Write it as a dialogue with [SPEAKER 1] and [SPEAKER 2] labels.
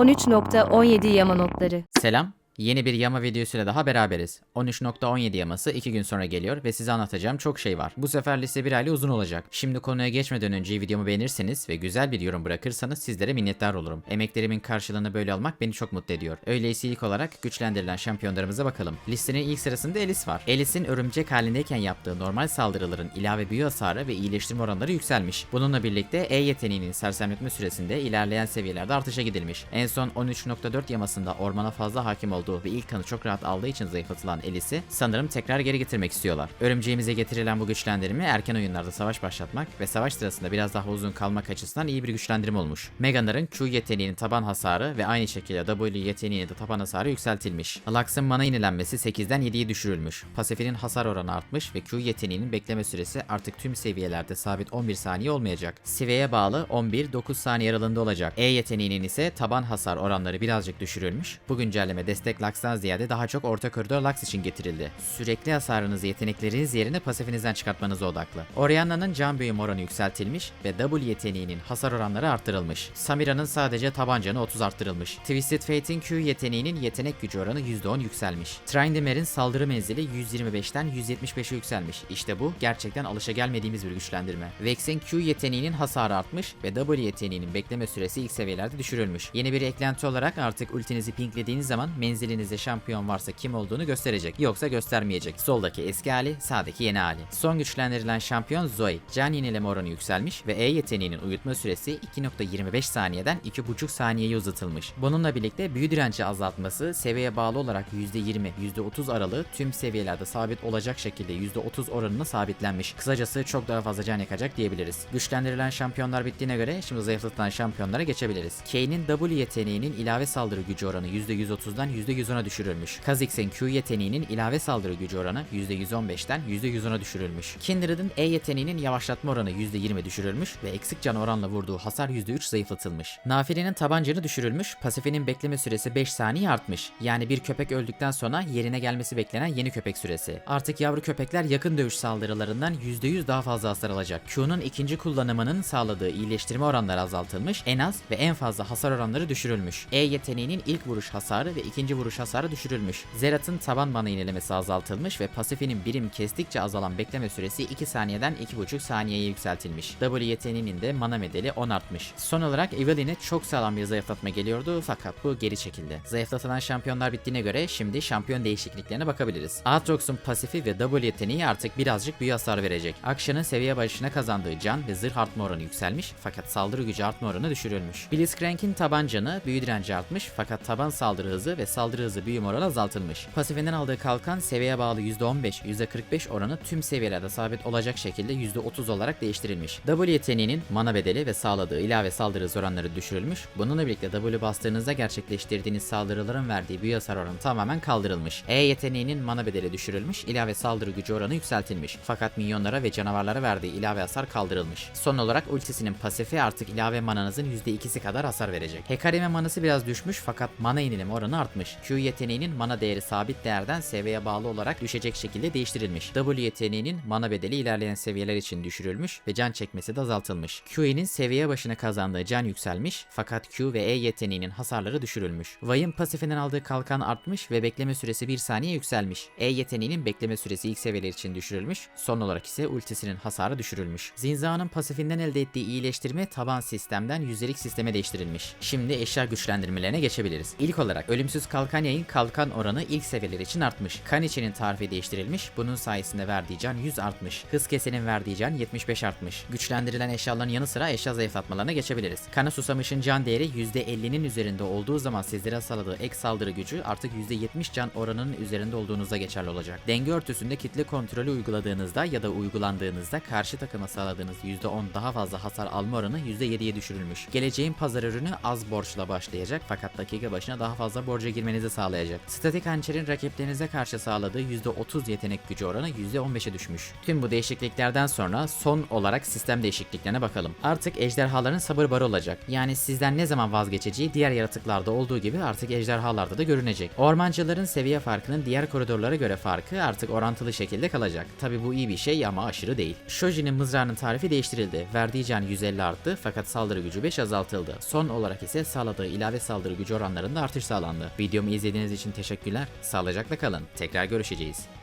[SPEAKER 1] 13.17 Yama notları.
[SPEAKER 2] Selam. Yeni bir yama videosuyla daha beraberiz. 13.17 yaması 2 gün sonra geliyor ve size anlatacağım çok şey var. Bu sefer liste bir aile uzun olacak. Şimdi konuya geçmeden önce videomu beğenirseniz ve güzel bir yorum bırakırsanız sizlere minnettar olurum. Emeklerimin karşılığını böyle almak beni çok mutlu ediyor. Öyleyse ilk olarak güçlendirilen şampiyonlarımıza bakalım. Listenin ilk sırasında Elis var. Elis'in örümcek halindeyken yaptığı normal saldırıların ilave büyü hasarı ve iyileştirme oranları yükselmiş. Bununla birlikte E yeteneğinin sersemletme süresinde ilerleyen seviyelerde artışa gidilmiş. En son 13.4 yamasında ormana fazla hakim olduğu ve ilk kanı çok rahat aldığı için zayıflatılan Elis'i sanırım tekrar geri getirmek istiyorlar. Örümceğimize getirilen bu güçlendirme erken oyunlarda savaş başlatmak ve savaş sırasında biraz daha uzun kalmak açısından iyi bir güçlendirme olmuş. Meganar'ın Q yeteneğinin taban hasarı ve aynı şekilde W yeteneğinin de taban hasarı yükseltilmiş. Lux'ın mana yenilenmesi 8'den 7'ye düşürülmüş. Pasifinin hasar oranı artmış ve Q yeteneğinin bekleme süresi artık tüm seviyelerde sabit 11 saniye olmayacak. Seviyeye bağlı 11-9 saniye aralığında olacak. E yeteneğinin ise taban hasar oranları birazcık düşürülmüş. Bu güncelleme destek Lux'tan ziyade daha çok orta koridor Lux için getirildi. Sürekli hasarınızı yetenekleriniz yerine pasifinizden çıkartmanıza odaklı. Orianna'nın can büyüm oranı yükseltilmiş ve W yeteneğinin hasar oranları arttırılmış. Samira'nın sadece tabancanı 30 arttırılmış. Twisted Fate'in Q yeteneğinin yetenek gücü oranı %10 yükselmiş. Trindamer'in saldırı menzili 125'ten 175'e yükselmiş. İşte bu gerçekten alışagelmediğimiz bir güçlendirme. Vex'in Q yeteneğinin hasarı artmış ve W yeteneğinin bekleme süresi ilk seviyelerde düşürülmüş. Yeni bir eklenti olarak artık ultinizi pinklediğiniz zaman menzilinizde şampiyon varsa kim olduğunu gösterecek. Yoksa göstermeyecek. Soldaki eski hali, sağdaki yeni hali. Son güçlendirilen şampiyon Zoe. Can yenileme oranı yükselmiş ve E yeteneğinin uyutma süresi 2.25 saniyeden 2.5 saniyeye uzatılmış. Bununla birlikte büyü direnci azaltması seviyeye bağlı olarak %20, %30 aralığı tüm seviyelerde sabit olacak şekilde %30 oranına sabitlenmiş. Kısacası çok daha fazla can yakacak diyebiliriz. Güçlendirilen şampiyonlar bittiğine göre şimdi zayıflatılan şampiyonlara geçebiliriz. Kane'in W yeteneğinin ilave saldırı gücü oranı %130'dan %110'a düşürülmüş. Kha'Zix'in Q yeteneğinin ilave saldırı gücü oranı %115'ten %110'a düşürülmüş. Kindred'in E yeteneğinin yavaşlatma oranı %20 düşürülmüş ve eksik can oranla vurduğu hasar %3 zayıflatılmış. Nafili'nin tabancanı düşürülmüş, pasifinin bekleme süresi 5 saniye artmış. Yani bir köpek öldükten sonra yerine gelmesi beklenen yeni köpek süresi. Artık yavru köpekler yakın dövüş saldırılarından %100 daha fazla hasar alacak. Q'nun ikinci kullanımının sağladığı iyileştirme oranları azaltılmış, en az ve en fazla hasar oranları düşürülmüş. E yeteneğinin ilk vuruş hasarı ve ikinci vuruş hasarı düşürülmüş. Zerat'ın taban mana yenilemesi azaltılmış ve pasifinin birim kestikçe azalan bekleme süresi 2 saniyeden 2.5 saniyeye yükseltilmiş. W yeteneğinin de mana medeli 10 artmış. Son olarak Evelyn'e çok sağlam bir zayıflatma geliyordu fakat bu geri çekildi. Zayıflatılan şampiyonlar bittiğine göre şimdi şampiyon değişikliklerine bakabiliriz. Aatrox'un pasifi ve W yeteneği artık birazcık büyü hasar verecek. Akşan'ın seviye başına kazandığı can ve zırh artma oranı yükselmiş fakat saldırı gücü artma oranı düşürülmüş. Blitzcrank'in tabancanı büyü direnci artmış fakat taban saldırı hızı ve saldırı hızı büyüm oranı azaltılmış. Pasifinden aldığı kalkan seviyeye bağlı %15, %45 oranı tüm seviyelerde sabit olacak şekilde %30 olarak değiştirilmiş. W yeteneğinin mana bedeli ve sağladığı ilave saldırı hız oranları düşürülmüş. Bununla birlikte W bastığınızda gerçekleştirdiğiniz saldırıların verdiği büyü hasar oranı tamamen kaldırılmış. E yeteneğinin mana bedeli düşürülmüş, ilave saldırı gücü oranı yükseltilmiş. Fakat minyonlara ve canavarlara verdiği ilave hasar kaldırılmış. Son olarak ultisinin pasifi artık ilave mananızın %2'si kadar hasar verecek. Hecarim'e manası biraz düşmüş fakat mana yenileme oranı artmış. Q yeteneğinin mana değeri sabit değerden seviyeye bağlı olarak düşecek şekilde değiştirilmiş. W yeteneğinin mana bedeli ilerleyen seviyeler için düşürülmüş ve can çekmesi de azaltılmış. Q'nin seviye başına kazandığı can yükselmiş fakat Q ve E yeteneğinin hasarları düşürülmüş. Vay'ın pasifinden aldığı kalkan artmış ve bekleme süresi 1 saniye yükselmiş. E yeteneğinin bekleme süresi ilk seviyeler için düşürülmüş. Son olarak ise ultisinin hasarı düşürülmüş. Zinza'nın pasifinden elde ettiği iyileştirme taban sistemden yüzdelik sisteme değiştirilmiş. Şimdi eşya güçlendirmelerine geçebiliriz. İlk olarak ölümsüz kalkan yayın kalkan oranı ilk seviyeler için artmış. Kanichi'nin tarifi değiştirilmiş. Bunun sayesinde verdiği can 100 artmış. Hız kesenin verdiği can 75 artmış. Güçlendirilen eşyaların yanı sıra eşya zayıflatmalarına geçebiliriz. Kana susamışın can değeri %50'nin üzerinde olduğu zaman sizlere sağladığı ek saldırı gücü artık %70 can oranının üzerinde olduğunuzda geçerli olacak. Denge örtüsünde kitle kontrolü uyguladığınızda ya da uygulandığınızda karşı takıma sağladığınız %10 daha fazla hasar alma oranı %7'ye düşürülmüş. Geleceğin pazar ürünü az borçla başlayacak fakat dakika başına daha fazla borca girmeniz etmenizi sağlayacak. Statik hançerin rakiplerinize karşı sağladığı %30 yetenek gücü oranı %15'e düşmüş. Tüm bu değişikliklerden sonra son olarak sistem değişikliklerine bakalım. Artık ejderhaların sabır barı olacak. Yani sizden ne zaman vazgeçeceği diğer yaratıklarda olduğu gibi artık ejderhalarda da görünecek. Ormancıların seviye farkının diğer koridorlara göre farkı artık orantılı şekilde kalacak. Tabi bu iyi bir şey ama aşırı değil. Shoji'nin mızrağının tarifi değiştirildi. Verdiği can 150 arttı fakat saldırı gücü 5 azaltıldı. Son olarak ise sağladığı ilave saldırı gücü oranlarında artış sağlandı. Videomu izlediğiniz için teşekkürler. Sağlıcakla kalın. Tekrar görüşeceğiz.